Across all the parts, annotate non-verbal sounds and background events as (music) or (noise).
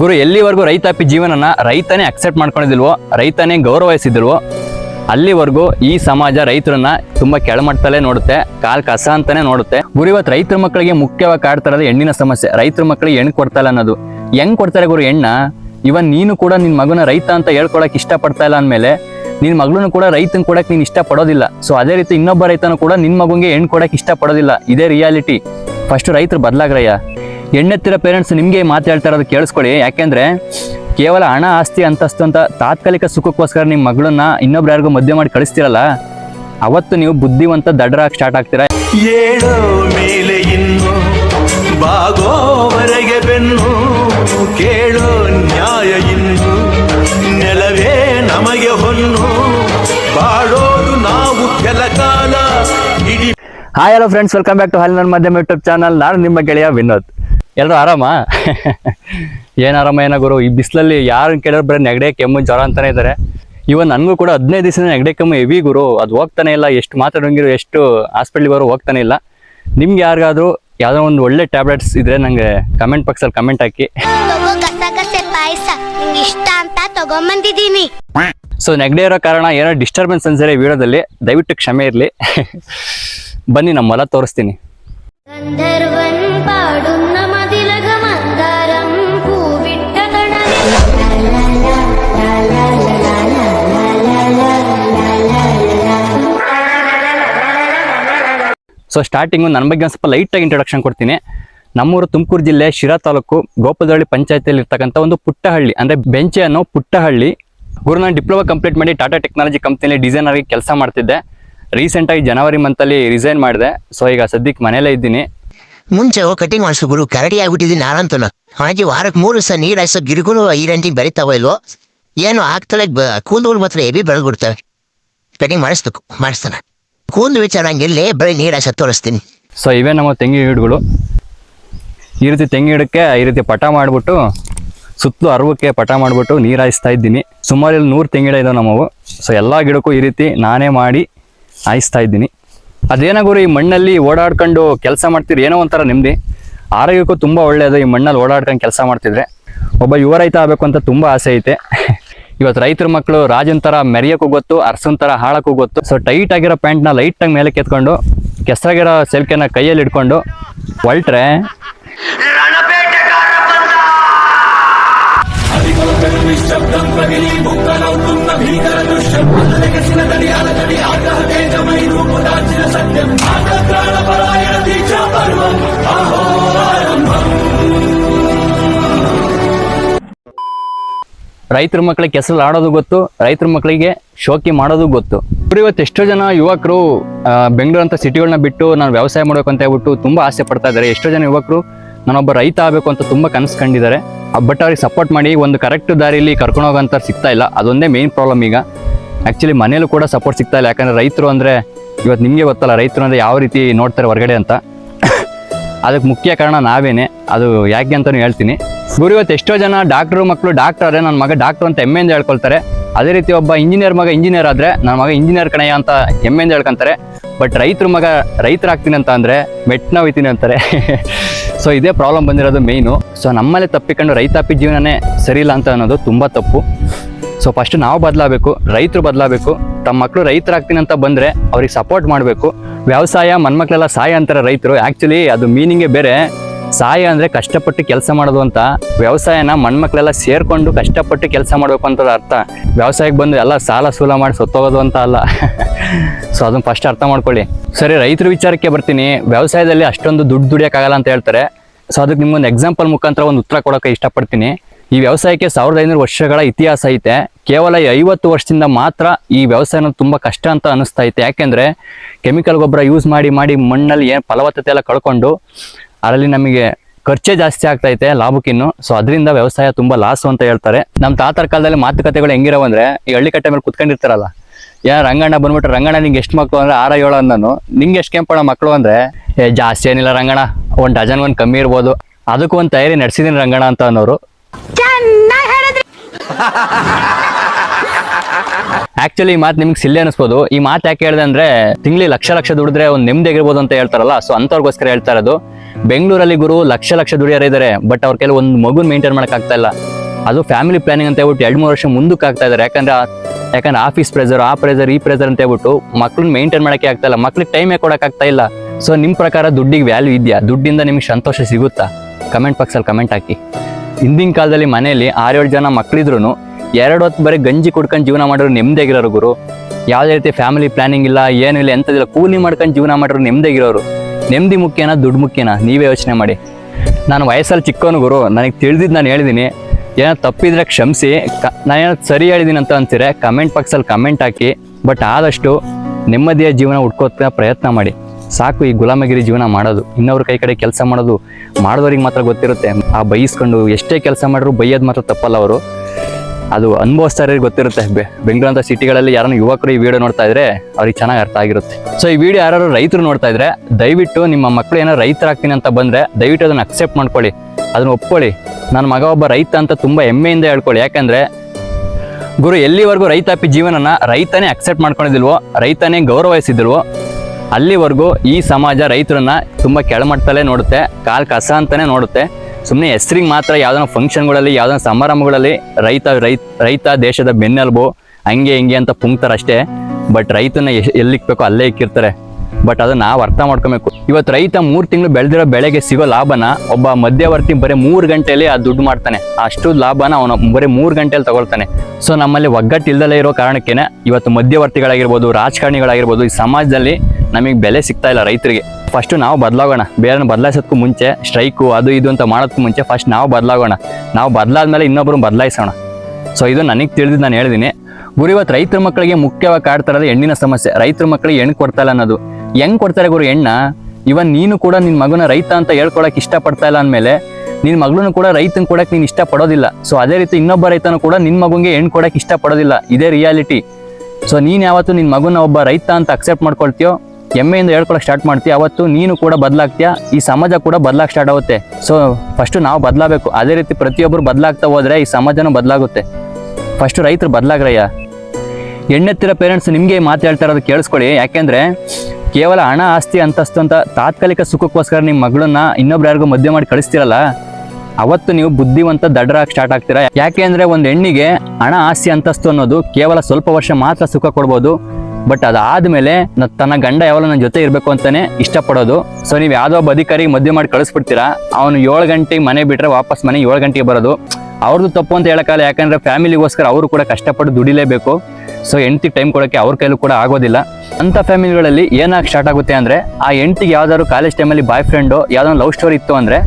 ಗುರು, ಎಲ್ಲಿವರೆಗೂ ರೈತಾಪಿ ಜೀವನನ ರೈತನೇ ಅಕ್ಸೆಪ್ಟ್ ಮಾಡ್ಕೊಂಡಿದ್ದಿಲ್ವೋ, ರೈತನೇ ಗೌರವಿಸಿದ್ದಿಲ್ವೋ ಅಲ್ಲಿವರೆಗೂ ಈ ಸಮಾಜ ರೈತರನ್ನ ತುಂಬಾ ಕೆಳಮಟ್ಟದಲ್ಲೇ ನೋಡುತ್ತೆ, ಕಾಲ್ ಕಸ ಅಂತಾನೆ ನೋಡುತ್ತೆ. ಗುರು, ಇವತ್ತು ರೈತರ ಮಕ್ಕಳಿಗೆ ಮುಖ್ಯವಾಗಿ ಕಾಡ್ತಾ ಹೆಣ್ಣಿನ ಸಮಸ್ಯೆ. ರೈತರ ಮಕ್ಕಳಿಗೆ ಹೆಣ್ಣು ಕೊಡ್ತಾ ಇಲ್ಲ ಅನ್ನೋದು. ಹೆಂಗ್ ಕೊಡ್ತಾರೆ ಗುರು ಹೆಣ್ಣ? ಇವನ್ ನೀನು ಕೂಡ ನಿನ್ ಮಗನ ರೈತ ಅಂತ ಹೇಳ್ಕೊಳಕ್ ಇಷ್ಟಪಡ್ತಾ ಇಲ್ಲ ಅಂದ್ಮೇಲೆ, ನಿನ್ ಮಗಳನ್ನು ಕೂಡ ರೈತನ ಕೊಡಕ್ ನೀನ್ ಇಷ್ಟ ಪಡೋದಿಲ್ಲ ಸೊ ಅದೇ ರೀತಿ ಇನ್ನೊಬ್ಬ ರೈತನು ಕೂಡ ನಿನ್ ಮಗುಂಗೆ ಹೆಣ್ಣು ಕೊಡಕ್ ಇಷ್ಟ ಪಡೋದಿಲ್ಲ ಇದೇ ರಿಯಾಲಿಟಿ ಫಸ್ಟ್ ರೈತರು ಬದಲಾಗ್ರಯ್ಯ. ಹೆಣ್ಣೆತ್ತಿರೋ ಪೇರೆಂಟ್ಸ್ ನಿಮಗೆ ಮಾತು ಹೇಳ್ತಾ ಇರೋದು ಕೇಳಿಸ್ಕೊಳ್ಳಿ. ಯಾಕೆಂದರೆ ಕೇವಲ ಹಣ ಆಸ್ತಿ ಅಂತಸ್ತು ಅಂತ ತಾತ್ಕಾಲಿಕ ಸುಖಕ್ಕೋಸ್ಕರ ನಿಮ್ಮ ಮಗಳನ್ನ ಇನ್ನೊಬ್ರು ಯಾರಿಗೂ ಮದುವೆ ಮಾಡಿ ಕಳಿಸ್ತಿರಲ್ಲ ಅವತ್ತು ನೀವು ಬುದ್ಧಿವಂತ ದಡ್ರಾಗಿ ಸ್ಟಾರ್ಟ್ ಆಗ್ತೀರಾ? ಏಳೋ ಮೇಲೆ ಇನ್ನು ಬಾಗೋವರೆಗೆ ಬೆನ್ನು ಕೇಳೋ ನ್ಯಾಯ ಇನ್ನು ನೆಲವೇ ನಮಗೆ ಹೊನ್ನು ಬಾಳೋದು ನಾವು ಕೆಲ ಕಾಲ hi hello friends welcome back to ಹಾಲಿನ ಮಧ್ಯಮ ಯೂಟ್ಯೂಬ್ ಚಾನಲ್ ನಾನು ನಿಮ್ಮ ಗೆಳೆಯ ವಿನೋದ್. ಎಲ್ಲರೂ ಆರಾಮ? ಏನು ಆರಾಮ ಏನೋ ಗುರು? ಈ ಬಿಸಿಲಲ್ಲಿ ಯಾರು ಕೇಳೋರು ಬರೀ ನೆಗಡೆ ಕೆಮ್ಮು ಜ್ವರ ಅಂತಾನೆ ಇದ್ದಾರೆ ಇವನ್ ನನಗೂ ಕೂಡ ಹದಿನೈದು ದಿವಸ ನೆಗಡೆ ಕೆಮ್ಮು ಹೆವಿ ಗುರು. ಅದು ಹೋಗ್ತಾನೆ ಇಲ್ಲ. ಎಷ್ಟು ಮಾತಾಡೋಂಗಿರೋ ಎಷ್ಟು ಹಾಸ್ಪಿಟ್ಲಿಗೆ ಬರೋ ಹೋಗ್ತಾನೆ ಇಲ್ಲ. ನಿಮ್ಗೆ ಯಾರಿಗಾದ್ರೂ ಯಾವುದೋ ಒಂದು ಒಳ್ಳೆ ಟ್ಯಾಬ್ಲೆಟ್ಸ್ ಇದ್ರೆ ನಂಗೆ ಕಮೆಂಟ್ ಬಾಕ್ಸಲ್ಲಿ ಕಮೆಂಟ್ ಹಾಕಿ. ಇಷ್ಟ ಅಂತ ಸೊ ನೆಗಡೆ ಇರೋ ಕಾರಣ ಏನೋ ಡಿಸ್ಟರ್ಬೆನ್ಸ್ ಅನ್ಸರಿ ವಿಡಿಯೋದಲ್ಲಿ. ದಯವಿಟ್ಟು ಕ್ಷಮೆ ಇರಲಿ. ಬನ್ನಿ ನಮ್ಮ ಹೊಲ ತೋರಿಸ್ತೀನಿ ಸೊ ಸ್ಟಾರ್ಟಿಂಗು ನನ್ನ ಬಗ್ಗೆ ಒಂದು ಸ್ವಲ್ಪ ಲೈಟಾಗಿ ಇಂಟ್ರೊಡಕ್ಷನ್ ಕೊಡ್ತೀನಿ. ನಮ್ಮೂರು ತುಮಕೂರು ಜಿಲ್ಲೆ ಶಿರಾ ತಾಲೂಕು ಗೋಪದಹಳ್ಳಿ ಪಂಚಾಯತಿಯಲ್ಲಿ ಇರ್ತಕ್ಕಂಥ ಒಂದು ಪುಟ್ಟಹಳ್ಳಿ, ಅಂದರೆ ಬೆಂಚೆ ಅನ್ನೋ ಪುಟ್ಟಹಳ್ಳಿ. ಗುರು ನಾನು ಡಿಪ್ಲೊಮಾ ಕಂಪ್ಲೀಟ್ ಮಾಡಿ ಟಾಟಾ ಟೆಕ್ನಾಲಜಿ ಕಂಪ್ನಿಲಿ ಡಿಸೈನರ್ ಆಗಿ ಕೆಲಸ ಮಾಡ್ತಿದ್ದೆ. ರೀಸೆಂಟಾಗಿ ಜನವರಿ ಮಂತಲ್ಲಿ ರಿಸೈನ್ ಮಾಡಿದೆ. ಸೊ ಈಗ ಸದ್ಯಕ್ಕೆ ಮನೇಲೇ ಇದ್ದೀನಿ. ಮುಂಚೆ ಕಟಿಂಗ್ ಮಾಡಿಸೋ ಗುರು ಕರಡಿ ಆಗ್ಬಿಟ್ಟಿದ್ದೀನಿ ನಾನಂತೂ ಹಾಗೆ ವಾರಕ್ಕೆ ಮೂರು ಸಹ ನೀರು ಹಾಯಿಸೋ ಗಿಡಗಳು ಈರಂಟಿ ಬೆಳಿತಾವ ಇಲ್ವೋ, ಏನು ಆಗ್ತಲೇ ಕೂದಲು ಮಾತ್ರ ಎಬಿ ಬೆಳೆದ್ಬಿಡ್ತವೆ. ಕಟಿಂಗ್ ಮಾಡಿಸ್ಬೇಕು, ಮಾಡಿಸ್ತಾನೆ. ಕೂದಲು ವಿಚಾರ ಹಂಗಿಲ್ಲೇ ಬರೀ ನೀರ ತೋರಿಸ್ತೀನಿ. ಸೊ ಇವೇ ನಮ್ಮ ತೆಂಗಿನ ಗಿಡಗಳು. ಈ ರೀತಿ ತೆಂಗಿನ ಗಿಡಕ್ಕೆ ಈ ರೀತಿ ಪಟ ಮಾಡಿಬಿಟ್ಟು, ಸುತ್ತಲೂ ಅರವಕ್ಕೆ ಪಟ ಮಾಡಿಬಿಟ್ಟು ನೀರು ಹಾಯಿಸ್ತಾ ಇದ್ದೀನಿ. ಸುಮಾರು ಇಲ್ಲಿ ನೂರು ತೆಂಗಿಡ ಗಿಡ ಇದಾವೆ ನಮ್ಮವು. ಸೊ ಎಲ್ಲ ಗಿಡಕ್ಕೂ ಈ ರೀತಿ ನಾನೇ ಮಾಡಿ ಹಾಯಿಸ್ತಾ ಇದ್ದೀನಿ. ಅದೇನಾಗೋರು ಈ ಮಣ್ಣಲ್ಲಿ ಓಡಾಡ್ಕೊಂಡು ಕೆಲಸ ಮಾಡ್ತಿದ್ರೆ ಏನೋ ಒಂಥರ ನೆಮ್ಮದಿ. ಆರೋಗ್ಯಕ್ಕೂ ತುಂಬ ಒಳ್ಳೆಯದು ಈ ಮಣ್ಣಲ್ಲಿ ಓಡಾಡ್ಕೊಂಡು ಕೆಲಸ ಮಾಡ್ತಿದ್ರೆ. ಒಬ್ಬ ಯುವ ರೈತ ಆಗಬೇಕು ಅಂತ ತುಂಬ ಆಸೆ ಐತೆ. ಇವತ್ತು ರೈತರ ಮಕ್ಕಳು ರಾಜನ್ ತರ ಮೆರೆಯಕ್ಕೂ ಗೊತ್ತು, ಅರ್ಸನ್ ತರ ಹಾಳಕ್ಕೂ ಗೊತ್ತು. ಸೊ ಟೈಟ್ ಆಗಿರೋ ಪ್ಯಾಂಟ್ನ ಆಗಿ ಮೇಲೆ ಕೆತ್ಕೊಂಡು, ಕೆಸರಾಗಿರೋ ಸೆಲ್ಕೆನ ಕೈಯಲ್ಲಿ ಇಟ್ಕೊಂಡು ಹೊಲ್ಟ್ರೆ. ರೈತರ ಮಕ್ಕಳಿಗೆ ಕೆಸರಲ್ಲಿ ಆಡೋದು ಗೊತ್ತು, ರೈತರ ಮಕ್ಕಳಿಗೆ ಶೋಕಿ ಮಾಡೋದು ಗೊತ್ತು. ಇವತ್ತು ಎಷ್ಟೋ ಜನ ಯುವಕರು ಬೆಂಗಳೂರು ಅಂತ ಸಿಟಿಗಳನ್ನ ಬಿಟ್ಟು ನಾನು ವ್ಯವಸಾಯ ಮಾಡಬೇಕು ಅಂತ ಹೇಳ್ಬಿಟ್ಟು ತುಂಬ ಆಸೆ ಪಡ್ತಾ ಇದ್ದಾರೆ. ಎಷ್ಟೋ ಜನ ಯುವಕರು ನಾನೊಬ್ಬ ರೈತ ಆಗಬೇಕು ಅಂತ ತುಂಬ ಕನಸು ಕಂಡಿದ್ದಾರೆ. ಬಟ್ ಅವ್ರಿಗೆ ಸಪೋರ್ಟ್ ಮಾಡಿ ಒಂದು ಕರೆಕ್ಟ್ ದಾರಿಲಿ ಕರ್ಕೊಂಡು ಅಂತ ಸಿಗ್ತಾ ಇಲ್ಲ. ಅದೊಂದೇ ಮೇನ್ ಪ್ರಾಬ್ಲಮ್ ಈಗ. ಆ್ಯಕ್ಚುಲಿ ಮನೇಲೂ ಕೂಡ ಸಪೋರ್ಟ್ ಸಿಗ್ತಾ ಇಲ್ಲ. ಯಾಕಂದ್ರೆ ರೈತರು ಅಂದರೆ ಇವತ್ತು ನಿಮಗೆ ಗೊತ್ತಲ್ಲ, ರೈತರು ಅಂದರೆ ಯಾವ ರೀತಿ ನೋಡ್ತಾರೆ ಹೊರಗಡೆ ಅಂತ. (coughs) ಅದಕ್ಕೆ ಮುಖ್ಯ ಕಾರಣ ನಾವೇನೆ. ಅದು ಯಾಕೆ ಅಂತಲೂ ಹೇಳ್ತೀನಿ. ಗುರು, ಇವತ್ತು ಎಷ್ಟೋ ಜನ ಡಾಕ್ಟ್ರು ಮಕ್ಕಳು ಡಾಕ್ಟರ್ ಆದರೆ ನನ್ನ ಮಗ ಡಾಕ್ಟರ್ ಅಂತ ಹೆಮ್ಮೆಯಿಂದ ಹೇಳ್ಕೊಳ್ತಾರೆ. ಅದೇ ರೀತಿ ಒಬ್ಬ ಇಂಜಿನಿಯರ್ ಮಗ ಇಂಜಿನಿಯರ್ ಆದರೆ ನನ್ನ ಮಗ ಇಂಜಿನಿಯರ್ ಕಣಯ್ಯ ಅಂತ ಹೆಮ್ಮೆಯಿಂದ ಹೇಳ್ಕೊಂತಾರೆ. ಬಟ್ ರೈತರ ಮಗ ರೈತರಾಗ್ತೀನಿ ಅಂತ ಅಂದರೆ ಮೆಟ್ನ ಹೋಯ್ತೀನಿ ಅಂತಾರೆ. (laughs) ಸೊ ಇದೇ ಪ್ರಾಬ್ಲಮ್ ಬಂದಿರೋದು ಮೇಯ್ನು ಸೊ ನಮ್ಮಲ್ಲೇ ತಪ್ಪಿಕೊಂಡು ರೈತಾಪಿ ಜೀವನನೇ ಸರಿಯಿಲ್ಲ ಅಂತ ಅನ್ನೋದು ತುಂಬ ತಪ್ಪು. ಸೊ ಫಸ್ಟ್ ನಾವು ಬದಲಾಗಬೇಕು, ರೈತರು ಬದಲಾಗಬೇಕು. ತಮ್ಮ ಮಕ್ಕಳು ರೈತರಾಗ್ತೀನಿ ಅಂತ ಬಂದರೆ ಅವ್ರಿಗೆ ಸಪೋರ್ಟ್ ಮಾಡಬೇಕು. ವ್ಯವಸಾಯ, ಮನ್ಮಕ್ಳೆಲ್ಲ ಸಾಯ ಅಂತಾರೆ ರೈತರು. ಆ್ಯಕ್ಚುಲಿ ಅದು ಮೀನಿಂಗೇ ಬೇರೆ. ಸಹಾಯ ಅಂದರೆ ಕಷ್ಟಪಟ್ಟು ಕೆಲಸ ಮಾಡೋದು ಅಂತ ವ್ಯವಸಾಯನ ಮಣ್ಮಕ್ಳೆಲ್ಲ ಸೇರ್ಕೊಂಡು ಕಷ್ಟಪಟ್ಟು ಕೆಲಸ ಮಾಡಬೇಕು ಅಂತ ಅರ್ಥ. ವ್ಯವಸಾಯಕ್ಕೆ ಬಂದು ಎಲ್ಲ ಸಾಲ ಸೂಲ ಮಾಡಿ ಸತ್ತೋಗೋದು ಅಂತ ಅಲ್ಲ. ಸೊ ಅದನ್ನ ಫಸ್ಟ್ ಅರ್ಥ ಮಾಡ್ಕೊಳ್ಳಿ. ಸರಿ, ರೈತರ ವಿಚಾರಕ್ಕೆ ಬರ್ತೀನಿ. ವ್ಯವಸಾಯದಲ್ಲಿ ಅಷ್ಟೊಂದು ದುಡ್ಡು ದುಡಿಯೋಕ್ಕಾಗಲ್ಲ ಅಂತ ಹೇಳ್ತಾರೆ. ಸೊ ಅದಕ್ಕೆ ನಿಮ್ಗೊಂದು ಎಕ್ಸಾಂಪಲ್ ಮುಖಾಂತರ ಒಂದು ಉತ್ತರ ಕೊಡೋಕೆ ಇಷ್ಟಪಡ್ತೀನಿ. ಈ ವ್ಯವಸಾಯಕ್ಕೆ ಸಾವಿರದ ಐನೂರು ವರ್ಷಗಳ ಇತಿಹಾಸ ಐತೆ. ಕೇವಲ ಐವತ್ತು ವರ್ಷದಿಂದ ಮಾತ್ರ ಈ ವ್ಯವಸಾಯನ ತುಂಬ ಕಷ್ಟ ಅಂತ ಅನಿಸ್ತಾ ಐತೆ. ಯಾಕೆಂದ್ರೆ ಕೆಮಿಕಲ್ ಗೊಬ್ಬರ ಯೂಸ್ ಮಾಡಿ ಮಾಡಿ ಮಣ್ಣಲ್ಲಿ ಏನು ಫಲವತ್ತತೆ ಎಲ್ಲ ಕಳ್ಕೊಂಡು ಅದರಲ್ಲಿ ನಮಗೆ ಖರ್ಚೇ ಜಾಸ್ತಿ ಆಗ್ತೈತೆ ಲಾಭಕ್ಕಿನ್ನು ಸೊ ಅದರಿಂದ ವ್ಯವಸಾಯ ತುಂಬ ಲಾಸು ಅಂತ ಹೇಳ್ತಾರೆ. ನಮ್ಮ ತಾತರ ಕಾಲದಲ್ಲಿ ಮಾತುಕತೆಗಳು ಹೆಂಗಿರೋ ಅಂದ್ರೆ ಈ ಹಳ್ಳಿ ಕಟ್ಟೆ ಮೇಲೆ ಕುತ್ಕೊಂಡಿರ್ತಾರಲ್ಲ ಯಾ ರಂಗಣ್ಣ ಬಂದ್ಬಿಟ್ಟು ರಂಗಣ್ಣ ನಿಂಗೆ ಎಷ್ಟು ಮಕ್ಕಳು ಅಂದ್ರೆ ಆರ ಏಳು ಅಂದನು. ನಿಂಗೆ ಎಷ್ಟು ಕೆಂಪಣ ಮಕ್ಕಳು ಅಂದ್ರೆ ಏ ಜಾಸ್ತಿ ಏನಿಲ್ಲ ರಂಗಣ್ಣ ಒಂದು ಡಜನ್ ಒಂದು ಕಮ್ಮಿ ಇರ್ಬೋದು. ಅದಕ್ಕೂ ಒಂದು ತಯಾರಿ ನಡೆಸಿದೀನಿ ರಂಗಣ್ಣ ಅಂತ ಅನ್ನೋರು. ಆಕ್ಚುಲಿ ಈ ಮಾತು ನಿಮ್ಗೆ ಸಿಲ್ಲೆ ಅನಿಸ್ಬೋದು. ಈ ಮಾತು ಯಾಕೆ ಹೇಳಿದೆ ಅಂದ್ರೆ ತಿಂಗ್ಳಿ ಲಕ್ಷ ಲಕ್ಷ ದುಡಿದ್ರೆ ಒಂದು ನೆಮ್ಮದಿ ಆಗಿರ್ಬೋದು ಅಂತ ಹೇಳ್ತಾರಲ್ಲ ಸೊ ಅಂಥವ್ರಿಗೋಸ್ಕರ ಹೇಳ್ತಾ ಇರೋದು. ಬೆಂಗಳೂರಲ್ಲಿ ಗುರು ಲಕ್ಷ ಲಕ್ಷ ದುಡಿಯೋರು ಇದ್ದಾರೆ ಬಟ್ ಅವ್ರ ಕೆಲವು ಒಂದು ಮಗುನ ಮೇಂಟೈನ್ ಮಾಡಕ್ ಆಗ್ತಾ ಇಲ್ಲ. ಅದು ಫ್ಯಾಮಿಲಿ ಪ್ಲಾನಿಂಗ್ ಅಂತ ಹೇಳ್ಬಿಟ್ಟು ಎರಡು ಮೂರು ವರ್ಷ ಮುಂದಕ್ಕೆ ಆಗ್ತಾ ಇದ್ದಾರೆ ಯಾಕಂದ್ರೆ ಯಾಕಂದ್ರೆ ಆಫೀಸ್ ಪ್ರೆಸರ್ ಆ ಪ್ರೆಸರ್ ಈ ಪ್ರೆಸರ್ ಅಂತ ಹೇಳ್ಬಿಟ್ಟು ಮಕ್ಳನ್ನ ಮೇಂಟೈನ್ ಮಾಡೋಕೆ ಆಗ್ತಾ ಇಲ್ಲ. ಮಕ್ಳಿಗೆ ಟೈಮೇ ಕೊಡಕ್ ಆಗ್ತಾ ಇಲ್ಲ? ಸೊ ನಿಮ್ ಪ್ರಕಾರ ದುಡ್ಡಿಗೆ ವ್ಯಾಲ್ಯೂ ಇದೆಯಾ? ದುಡ್ಡಿಂದ ನಿಮ್ಗೆ ಸಂತೋಷ ಸಿಗುತ್ತಾ? ಕಮೆಂಟ್ ಬಾಕ್ಸಲ್ಲಿ ಕಮೆಂಟ್ ಹಾಕಿ. ಹಿಂದಿನ ಕಾಲದಲ್ಲಿ ಮನೆಯಲ್ಲಿ ಆರೇಳು ಜನ ಮಕ್ಳಿದ್ರು ಎರಡು ಹೊತ್ತು ಬರೀ ಗಂಜಿ ಕುಡ್ಕೊಂಡು ಜೀವನ ಮಾಡೋರು ನೆಮ್ಮದಿಯಾಗಿರೋರು ಗುರು. ಯಾವುದೇ ರೀತಿ ಫ್ಯಾಮಿಲಿ ಪ್ಲಾನಿಂಗ್ ಇಲ್ಲ ಏನಿಲ್ಲ ಎಂಥದಿಲ್ಲ ಕೂಲಿ ಮಾಡ್ಕೊಂಡು ಜೀವನ ಮಾಡೋರು ನೆಮ್ಮದಿಯಾಗಿರೋರು ನೆಮ್ಮದಿ ಮುಖ್ಯನಾ, ದುಡ್ಡು ಮುಖ್ಯನಾ? ನೀವೇ ಯೋಚನೆ ಮಾಡಿ. ನಾನು ವಯಸ್ಸಲ್ಲಿ ಚಿಕ್ಕವನು ಗುರು, ನನಗೆ ತಿಳಿದಿದ್ದು ನಾನು ಹೇಳಿದ್ದೀನಿ ಏನೋ ತಪ್ಪಿದ್ರೆ ಕ್ಷಮಿಸಿ, ಕ ನಾನೇನೋ ಸರಿ ಹೇಳಿದ್ದೀನಿ ಅಂತ ಅಂತೀರೆ, ಕಮೆಂಟ್ ಬಾಕ್ಸಲ್ಲಿ ಕಮೆಂಟ್ ಹಾಕಿ, ಬಟ್ ಆದಷ್ಟು ನೆಮ್ಮದಿಯ ಜೀವನ ಹುಡ್ಕೋತ ಪ್ರಯತ್ನ ಮಾಡಿ. ಸಾಕು ಈ ಗುಲಾಮಗಿರಿ ಜೀವನ ಮಾಡೋದು. ಇನ್ನೊಬ್ರ ಕೈ ಕಡೆ ಕೆಲಸ ಮಾಡೋದು, ಮಾಡಿದವ್ರಿಗೆ ಮಾತ್ರ ಗೊತ್ತಿರುತ್ತೆ. ಆ ಬೈಸ್ಕೊಂಡು ಎಷ್ಟೇ ಕೆಲಸ ಮಾಡಿದ್ರು ಬೈಯೋದು ಮಾತ್ರ ತಪ್ಪಲ್ಲ ಅವರು. ಅದು ಅನುಭವಿಸ್ತಾರಿಗೆ ಗೊತ್ತಿರುತ್ತೆ. ಬೆಂಗಳೂರು ಅಂತ ಸಿಟಿಗಳಲ್ಲಿ ಯಾರನ್ನ ಯುವಕರು ಈ ವಿಡಿಯೋ ನೋಡ್ತಾ ಇದ್ರೆ ಅವ್ರಿಗೆ ಚೆನ್ನಾಗಿ ಅರ್ಥ ಆಗಿರುತ್ತೆ. ಸೊ ಈ ವಿಡಿಯೋ ಯಾರು ರೈತರು ನೋಡ್ತಾ ಇದ್ರೆ ದಯವಿಟ್ಟು ನಿಮ್ಮ ಮಕ್ಕಳು ಏನೋ ರೈತರಾಗ್ತೀನಿ ಅಂತ ಬಂದ್ರೆ ದಯವಿಟ್ಟು ಅದನ್ನ ಅಕ್ಸೆಪ್ಟ್ ಮಾಡ್ಕೊಳ್ಳಿ. ಅದನ್ನ ಒಪ್ಕೊಳ್ಳಿ. ನನ್ನ ಮಗ ಒಬ್ಬ ರೈತ ಅಂತ ತುಂಬಾ ಹೆಮ್ಮೆಯಿಂದ ಹೇಳ್ಕೊಳ್ಳಿ. ಯಾಕಂದ್ರೆ ಗುರು, ಎಲ್ಲಿವರೆಗೂ ರೈತಾಪಿ ಜೀವನನ ರೈತನೇ ಅಕ್ಸೆಪ್ಟ್ ಮಾಡ್ಕೊಂಡಿದಿಲ್ವೋ ರೈತನೇ ಗೌರವಿಸಿದಿಲ್ವೋ ಅಲ್ಲಿವರೆಗೂ ಈ ಸಮಾಜ ರೈತರನ್ನ ತುಂಬಾ ಕೆಳಮಟ್ಟದಲ್ಲೇ ನೋಡುತ್ತೆ, ಕಾಲ್ ಕಸ ಅಂತಾನೆ ನೋಡುತ್ತೆ. ಸುಮ್ಮನೆ ಹೆಸರಿಗೆ ಮಾತ್ರ ಯಾವ್ದಾನ ಫಂಕ್ಷನ್ಗಳಲ್ಲಿ ಯಾವ್ದಾನ ಸಮಾರಂಭಗಳಲ್ಲಿ ರೈತ ರೈತ ದೇಶದ ಬೆನ್ನೆಲುಬು ಹಂಗೆ ಹಿಂಗೆ ಅಂತ ಪುಂಕ್ತಾರೆ ಅಷ್ಟೇ. ಬಟ್ ರೈತನ ಎಲ್ಲಿಕ್ಬೇಕೋ ಅಲ್ಲೇ ಇಕ್ಕಿರ್ತಾರೆ. ಬಟ್ ಅದನ್ನ ನಾವು ಅರ್ಥ ಮಾಡ್ಕೊಬೇಕು. ಇವತ್ತು ರೈತ ಮೂರು ತಿಂಗಳು ಬೆಳೆದಿರೋ ಬೆಳೆಗೆ ಸಿಗೋ ಲಾಭನ ಒಬ್ಬ ಮಧ್ಯವರ್ತಿ ಬರೀ ಮೂರು ಗಂಟೆಯಲ್ಲಿ ಆ ದುಡ್ಡು ಮಾಡ್ತಾನೆ. ಅಷ್ಟು ಲಾಭನ ಅವನು ಬರೀ ಮೂರು ಗಂಟೆಯಲ್ಲಿ ತಗೊಳ್ತಾನೆ. ಸೊ ನಮ್ಮಲ್ಲಿ ಒಗ್ಗಟ್ಟಿಲ್ದಲೇ ಇರೋ ಕಾರಣಕ್ಕೇನೆ ಇವತ್ತು ಮಧ್ಯವರ್ತಿಗಳಾಗಿರ್ಬೋದು, ರಾಜಕಾರಣಿಗಳಾಗಿರ್ಬೋದು ಈ ಸಮಾಜದಲ್ಲಿ ನಮಗೆ ಬೆಲೆ ಸಿಗ್ತಾ ಇಲ್ಲ ರೈತರಿಗೆ. ಫಸ್ಟ್ ನಾವು ಬದಲಾಗೋಣ ಬೇರೆ ಬದಲಾಯಿಸೋದಕ್ಕೂ ಮುಂಚೆ ಸ್ಟ್ರೈಕು ಅದು ಇದು ಅಂತ ಮಾಡೋದಕ್ಕೂ ಮುಂಚೆ ಫಸ್ಟ್ ನಾವು ಬದಲಾಗೋಣ ನಾವು ಬದಲಾದ್ಮೇಲೆ ಇನ್ನೊಬ್ಬರು ಬದಲಾಯಿಸೋಣ ಸೊ ಇದು ನನಗೆ ತಿಳಿದು ನಾನು ಹೇಳಿದ್ದೀನಿ ಗುರು ಇವತ್ತು ರೈತರ ಮಕ್ಕಳಿಗೆ ಮುಖ್ಯವಾಗಿ ಕಾಡ್ತಾ ಹೆಣ್ಣಿನ ಸಮಸ್ಯೆ. ರೈತರ ಮಕ್ಕಳಿಗೆ ಹೆಣ್ಣು ಕೊಡ್ತಾ ಅನ್ನೋದು. ಹೆಂಗ್ ಕೊಡ್ತಾರೆ ಗುರು ಹೆಣ್ಣ? ಇವನ್ ನೀನು ಕೂಡ ನಿನ್ನ ಮಗನ ರೈತ ಅಂತ ಹೇಳ್ಕೊಳಕ್ ಇಷ್ಟಪಡ್ತಾ ಇಲ್ಲ ಅಂದಮೇಲೆ ನಿನ್ನ ಮಗಳನ್ನು ಕೂಡ ರೈತನ ಕೊಡಕ್ಕೆ ನೀನು ಇಷ್ಟಪಡೋದಿಲ್ಲ. ಸೊ ಅದೇ ರೀತಿ ಇನ್ನೊಬ್ಬ ರೈತನು ಕೂಡ ನಿನ್ನ ಮಗುಗೆ ಹೆಣ್ಣು ಕೊಡಕ್ ಇಷ್ಟಪಡೋದಿಲ್ಲ. ಇದೇ ರಿಯಾಲಿಟಿ ಸೊ ನೀನು ಯಾವತ್ತು ನಿನ್ನ ಮಗುನ ಒಬ್ಬ ರೈತ ಅಂತ ಅಕ್ಸೆಪ್ಟ್ ಮಾಡ್ಕೊಳ್ತೀಯೋ ಹೆಮ್ಮೆಯಿಂದ ಹೇಳ್ಕೊಳಕ್ ಸ್ಟಾರ್ಟ್ ಮಾಡ್ತೀಯ, ಅವತ್ತು ನೀನು ಕೂಡ ಬದಲಾಗ್ತೀಯ, ಈ ಸಮಾಜ ಕೂಡ ಬದಲಾಗ್ ಸ್ಟಾರ್ಟ್ ಆಗುತ್ತೆ. ಸೊ ಫಸ್ಟ್ ನಾವು ಬದಲಾಗಬೇಕು. ಅದೇ ರೀತಿ ಪ್ರತಿಯೊಬ್ಬರು ಬದಲಾಗ್ತಾ ಹೋದ್ರೆ ಈ ಸಮಾಜನೂ ಬದಲಾಗುತ್ತೆ. ಫಸ್ಟ್ ರೈತರು ಬದಲಾಗ್ರಯ್ಯ. ಹೆಣ್ಣೆತ್ತಿರ ಪೇರೆಂಟ್ಸ್ ನಿಮಗೆ ಮಾತು ಇರೋದು ಕೇಳಿಸ್ಕೊಳ್ಳಿ. ಯಾಕೆಂದ್ರೆ ಕೇವಲ ಹಣ, ಆಸ್ತಿ, ಅಂತಸ್ತು ಅಂತ ತಾತ್ಕಾಲಿಕ ಸುಖಕ್ಕೋಸ್ಕರ ನಿಮ್ಮ ಮಗಳನ್ನ ಇನ್ನೊಬ್ರು ಯಾರಿಗೂ ಮದುವೆ ಮಾಡಿ ಕಳಿಸ್ತಿರಲ್ಲ, ಅವತ್ತು ನೀವು ಬುದ್ಧಿವಂತ ದಡ್ರಾಗಿ ಸ್ಟಾರ್ಟ್ ಆಗ್ತೀರಾ? ಯಾಕೆ ಅಂದರೆ ಒಂದು ಹೆಣ್ಣಿಗೆ ಹಣ, ಆಸ್ತಿ, ಅಂತಸ್ತು ಅನ್ನೋದು ಕೇವಲ ಸ್ವಲ್ಪ ವರ್ಷ ಮಾತ್ರ ಸುಖ ಕೊಡ್ಬೋದು. ಬಟ್ ಅದಾದ್ಮೇಲೆ ತನ್ನ ಗಂಡ ಯಾವಾಗ ನನ್ನ ಜೊತೆ ಇರಬೇಕು ಅಂತಾನೆ ಇಷ್ಟಪಡೋದು. ಸೊ ನೀವು ಯಾವುದೋ ಒಬ್ಬ ಅಧಿಕಾರಿಗೆ ಮದುವೆ ಮಾಡಿ ಕಳಿಸ್ಬಿಡ್ತೀರಾ? ಅವನು ಏಳು ಗಂಟೆಗೆ ಮನೆ ಬಿಟ್ಟರೆ ವಾಪಸ್ ಮನೆ ಏಳು ಗಂಟೆಗೆ ಬರೋದು. ಅವ್ರದ್ದು ತಪ್ಪು ಅಂತ ಹೇಳೋಕ್ಕಲ್ಲ ಯಾಕಂದ್ರೆ ಫ್ಯಾಮಿಲಿಗೋಸ್ಕರ ಅವರು ಕೂಡ ಕಷ್ಟಪಟ್ಟು ದುಡಿಲೇಬೇಕು. ಸೊ ಹೆಂಡತಿಗೆ ಟೈಮ್ ಕೊಡೋಕ್ಕೆ ಅವ್ರ ಕೈಲೂ ಕೂಡ ಆಗೋದಿಲ್ಲ. ಅಂತ ಫ್ಯಾಮಿಲಿಗಳಲ್ಲಿ ಏನಾಗಿ ಸ್ಟಾರ್ಟ್ ಆಗುತ್ತೆ ಅಂದ್ರೆ, ಆ ಹೆಂಡತಿಗೆ ಯಾವ್ದಾದ್ರು ಕಾಲೇಜ್ ಟೈಮಲ್ಲಿ ಬಾಯ್ ಫ್ರೆಂಡು ಯಾವ್ದೊಂದು ಲವ್ ಸ್ಟೋರಿ ಇತ್ತು ಅಂದ್ರೆ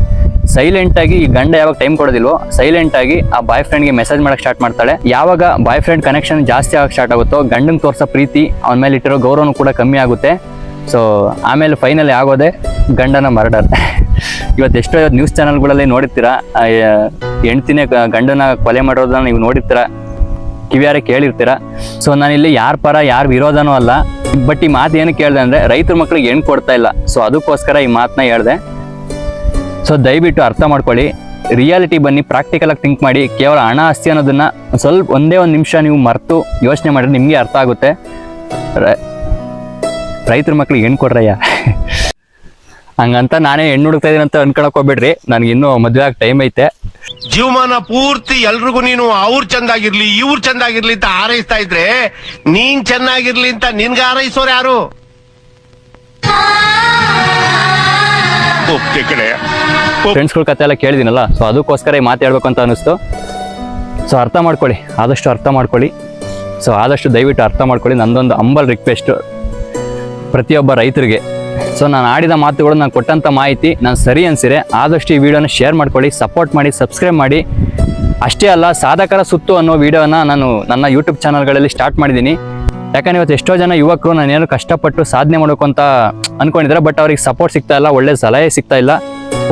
ಸೈಲೆಂಟ್ ಆಗಿ ಈ ಗಂಡ ಯಾವಾಗ ಟೈಮ್ ಕೊಡೋದಿಲ್ವೋ ಸೈಲೆಂಟ್ ಆಗಿ ಆ ಬಾಯ್ ಫ್ರೆಂಡ್ಗೆ ಮೆಸೇಜ್ ಮಾಡಕ್ ಸ್ಟಾರ್ಟ್ ಮಾಡ್ತಾಳೆ. ಯಾವಾಗ ಬಾಯ್ ಫ್ರೆಂಡ್ ಕನೆಕ್ಷನ್ ಜಾಸ್ತಿ ಆಗಕ್ಕೆ ಸ್ಟಾರ್ಟ್ ಆಗುತ್ತೋ, ಗಂಡನ್ ತೋರ್ಸೋ ಪ್ರೀತಿ ಅವನ ಮೇಲೆ ಇಟ್ಟಿರೋ ಗೌರವನು ಕೂಡ ಕಮ್ಮಿ ಆಗುತ್ತೆ. ಸೊ ಆಮೇಲೆ ಫೈನಲಿ ಆಗೋದೆ ಗಂಡನ ಮರ್ಡರ್ ಇವತ್ತು ಎಷ್ಟೋ ನ್ಯೂಸ್ ಚಾನಲ್ಗಳಲ್ಲಿ ನೋಡಿರ್ತೀರಾ ಹೆಂಡ್ತಿನೇ ಗಂಡನ ಕೊಲೆ ಮಾಡೋದನ್ನ ನೀವು ನೋಡಿರ್ತೀರಾ, ಕಿವಿಯಾರ ಕೇಳಿರ್ತೀರಾ. ಸೊ ನಾನಿಲ್ಲಿ ಯಾರ ಪರ, ಯಾರ ವಿರೋಧನೂ ಅಲ್ಲ. ಬಟ್ ಈ ಮಾತು ಏನಕ್ಕೆ ಹೇಳಿದೆ ಅಂದರೆ, ರೈತರ ಮಕ್ಳಿಗೆ ಹೆಣ್ಣು ಕೊಡ್ತಾ ಇಲ್ಲ. ಸೊ ಅದಕ್ಕೋಸ್ಕರ ಈ ಮಾತನ್ನ ಹೇಳ್ದೆ. ಸೊ ದಯವಿಟ್ಟು ಅರ್ಥ ಮಾಡ್ಕೊಳ್ಳಿ. ರಿಯಾಲಿಟಿ ಬನ್ನಿ ಪ್ರಾಕ್ಟಿಕಲ್ ಆಗಿ ಥಿಂಕ್ ಮಾಡಿ ಕೇವಲ ಹಣ ಆಸ್ತಿ ಅನ್ನೋದನ್ನ ಸ್ವಲ್ಪ ಒಂದೇ ಒಂದು ನಿಮಿಷ ನೀವು ಮರೆತು ಯೋಚನೆ ಮಾಡಿದ್ರೆ ನಿಮಗೆ ಅರ್ಥ ಆಗುತ್ತೆ. ರ- ರೈತರ ಮಕ್ಳಿಗೆ ಹೆಣ್ಣು ಕೊಡ್ರಯ್ಯ? ಹಂಗಂತ ನಾನೇ ಹೆಣ್ಣು ಹುಡುಕ್ತಾ ಇದ್ದೀನಿ ಅಂತ ಅನ್ಕೊಳಕ್ ಹೋಗ್ಬೇಡ್ರಿ. ನನಗೆ ಇನ್ನೂ ಮದುವೆ ಆಗಿ ಟೈಮ್ ಐತೆ. ಜೀವಮಾನ ಪೂರ್ತಿ ಎಲ್ರಿಗೂ ನೀನು ಅವ್ರು ಚೆಂದಾಗಿರ್ಲಿ ಇವ್ರು ಚೆಂದಾಗಿರ್ಲಿ ಅಂತ ಹಾರೈಸ್ತಾ ಇದ್ರೆ ನೀನ್ ಚೆನ್ನಾಗಿರ್ಲಿ ಅಂತ ನಿನ್ಗೆ ಹಾರೈಸೋರು ಯಾರು? ಒಪ್ತೆ ಕಡೆ ಫ್ರೆಂಡ್ಸ್ಗಳ ಕತೆ ಎಲ್ಲ ಕೇಳಿದಿನಲ್ಲ ಸೊ ಅದಕ್ಕೋಸ್ಕರ ಈ ಮಾತು ಹೇಳ್ಬೇಕು ಅಂತ ಅನಿಸ್ತು ಸೊ ಅರ್ಥ ಮಾಡ್ಕೊಳ್ಳಿ, ಆದಷ್ಟು ಅರ್ಥ ಮಾಡ್ಕೊಳ್ಳಿ. ಸೊ ಆದಷ್ಟು ದಯವಿಟ್ಟು ಅರ್ಥ ಮಾಡ್ಕೊಳ್ಳಿ, ನಂದೊಂದು ಅಂಬಲ್ ರಿಕ್ವೆಸ್ಟು ಪ್ರತಿಯೊಬ್ಬ ರೈತರಿಗೆ. ಸೊ ನಾನು ಆಡಿದ ಮಾತುಗಳು ನಾನು ಕೊಟ್ಟಂಥ ಮಾಹಿತಿ, ನಾನು ಸರಿ ಅನ್ಸಿರೆ ಆದಷ್ಟು ಈ ವಿಡಿಯೋನ ಶೇರ್ ಮಾಡ್ಕೊಳ್ಳಿ ಸಪೋರ್ಟ್ ಮಾಡಿ ಸಬ್ಸ್ಕ್ರೈಬ್ ಮಾಡಿ. ಅಷ್ಟೇ ಅಲ್ಲ, ಸಾಧಕರ ಸುತ್ತು ಅನ್ನೋ ವಿಡಿಯೋನ ನಾನು ನನ್ನ ಯೂಟ್ಯೂಬ್ ಚಾನಲ್ಗಳಲ್ಲಿ ಸ್ಟಾರ್ಟ್ ಮಾಡಿದ್ದೀನಿ. ಯಾಕಂದ್ರೆ ಇವತ್ತು ಎಷ್ಟೋ ಜನ ಯುವಕರು ನಾನೇನು ಕಷ್ಟಪಟ್ಟು ಸಾಧನೆ ಮಾಡೋಕ್ಕಂತ ಅಂತ ಅನ್ಕೊಂಡಿದ್ದಾರೆ ಬಟ್ ಅವ್ರಿಗೆ ಸಪೋರ್ಟ್ ಸಿಗ್ತಾ ಇಲ್ಲ, ಒಳ್ಳೆ ಸಲಹೆ ಸಿಗ್ತಾ ಇಲ್ಲ.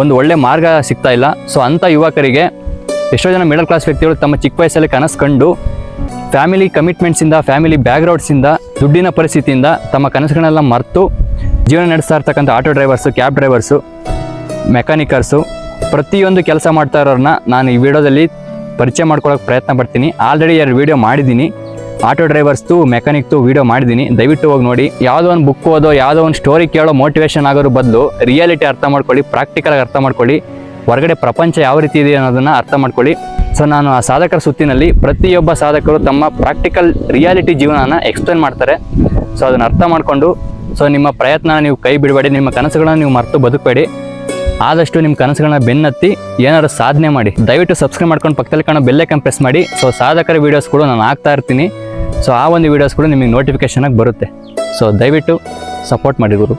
ಒಂದು ಒಳ್ಳೆ ಮಾರ್ಗ ಸಿಗ್ತಾ ಇಲ್ಲ. ಸೊ ಅಂಥ ಯುವಕರಿಗೆ ಎಷ್ಟೋ ಜನ ಮಿಡಲ್ ಕ್ಲಾಸ್ ವ್ಯಕ್ತಿಗಳು ತಮ್ಮ ಚಿಕ್ಕ ವಯಸ್ಸಲ್ಲಿ ಕನಸು ಕಂಡು ಫ್ಯಾಮಿಲಿ ಕಮಿಟ್ಮೆಂಟ್ಸಿಂದ ಫ್ಯಾಮಿಲಿ ಬ್ಯಾಕ್ಗ್ರೌಂಡ್ಸಿಂದ ದುಡ್ಡಿನ ಪರಿಸ್ಥಿತಿಯಿಂದ ತಮ್ಮ ಕನಸುಗಳನ್ನೆಲ್ಲ ಮರೆತು ಜೀವನ ನಡೆಸ್ತಾ ಇರ್ತಕ್ಕಂಥ ಆಟೋ ಡ್ರೈವರ್ಸು ಕ್ಯಾಬ್ ಡ್ರೈವರ್ಸು ಮೆಕ್ಯಾನಿಕರ್ಸು ಪ್ರತಿಯೊಂದು ಕೆಲಸ ಮಾಡ್ತಾ ಇರೋರನ್ನ ನಾನು ಈ ವಿಡಿಯೋದಲ್ಲಿ ಪರಿಚಯ ಮಾಡ್ಕೊಳ್ಳೋಕೆ ಪ್ರಯತ್ನ ಪಡ್ತೀನಿ. ಆಲ್ರೆಡಿ ಎರಡು ವಿಡಿಯೋ ಮಾಡಿದ್ದೀನಿ. ಆಟೋ ಡ್ರೈವರ್ಸ್ದು, ಮೆಕ್ಯಾನಿಕ್ದು ವೀಡಿಯೋ ಮಾಡಿದ್ದೀನಿ. ದಯವಿಟ್ಟು ಹೋಗಿ ನೋಡಿ. ಯಾವುದೋ ಒಂದು ಬುಕ್ ಓದೋ, ಯಾವುದೋ ಒಂದು ಸ್ಟೋರಿ ಕೇಳೋ ಮೋಟಿವೇಶನ್ ಆಗೋರು ಬದಲು ರಿಯಾಲಿಟಿ ಅರ್ಥ ಮಾಡ್ಕೊಳ್ಳಿ ಪ್ರಾಕ್ಟಿಕಲಾಗಿ ಅರ್ಥ ಮಾಡ್ಕೊಳ್ಳಿ. ಹೊರಗಡೆ ಪ್ರಪಂಚ ಯಾವ ರೀತಿ ಇದೆ ಅನ್ನೋದನ್ನು ಅರ್ಥ ಮಾಡ್ಕೊಳ್ಳಿ. ಸೊ ನಾನು ಆ ಸಾಧಕರ ಸುತ್ತಿನಲ್ಲಿ ಪ್ರತಿಯೊಬ್ಬ ಸಾಧಕರು ತಮ್ಮ ಪ್ರಾಕ್ಟಿಕಲ್ ರಿಯಾಲಿಟಿ ಜೀವನನ ಎಕ್ಸ್ಪ್ಲೇನ್ ಮಾಡ್ತಾರೆ. ಸೊ ಅದನ್ನು ಅರ್ಥ ಮಾಡಿಕೊಂಡು ಸೊ ನಿಮ್ಮ ಪ್ರಯತ್ನ ನೀವು ಕೈ ಬಿಡಬೇಡಿ, ನಿಮ್ಮ ಕನಸುಗಳನ್ನು ನೀವು ಮರೆತು ಬದುಕಬೇಡಿ. ಆದಷ್ಟು ನಿಮ್ಮ ಕನಸುಗಳನ್ನ ಬೆನ್ನತ್ತಿ ಏನಾದರೂ ಸಾಧನೆ ಮಾಡಿ. ದಯವಿಟ್ಟು ಸಬ್ಸ್ಕ್ರೈಬ್ ಮಾಡ್ಕೊಂಡು ಪಕ್ಕದಲ್ಲಿ ಕಾಣೋ ಬೆಲ್ಲೈಕನ್ ಕಂಪ್ರೆಸ್ ಮಾಡಿ. ಸೊ ಸಾಧಕರ ವೀಡಿಯೋಸ್ಗಳು ನಾನು ಹಾಕ್ತಾ ಇರ್ತೀನಿ. ಸೊ ಆ ಒಂದು ವೀಡಿಯೋಸ್ ಕೂಡ ನಿಮಗೆ ನೋಟಿಫಿಕೇಶನಾಗಿ ಬರುತ್ತೆ. ಸೊ ದಯವಿಟ್ಟು ಸಪೋರ್ಟ್ ಮಾಡಿ ಗುರು.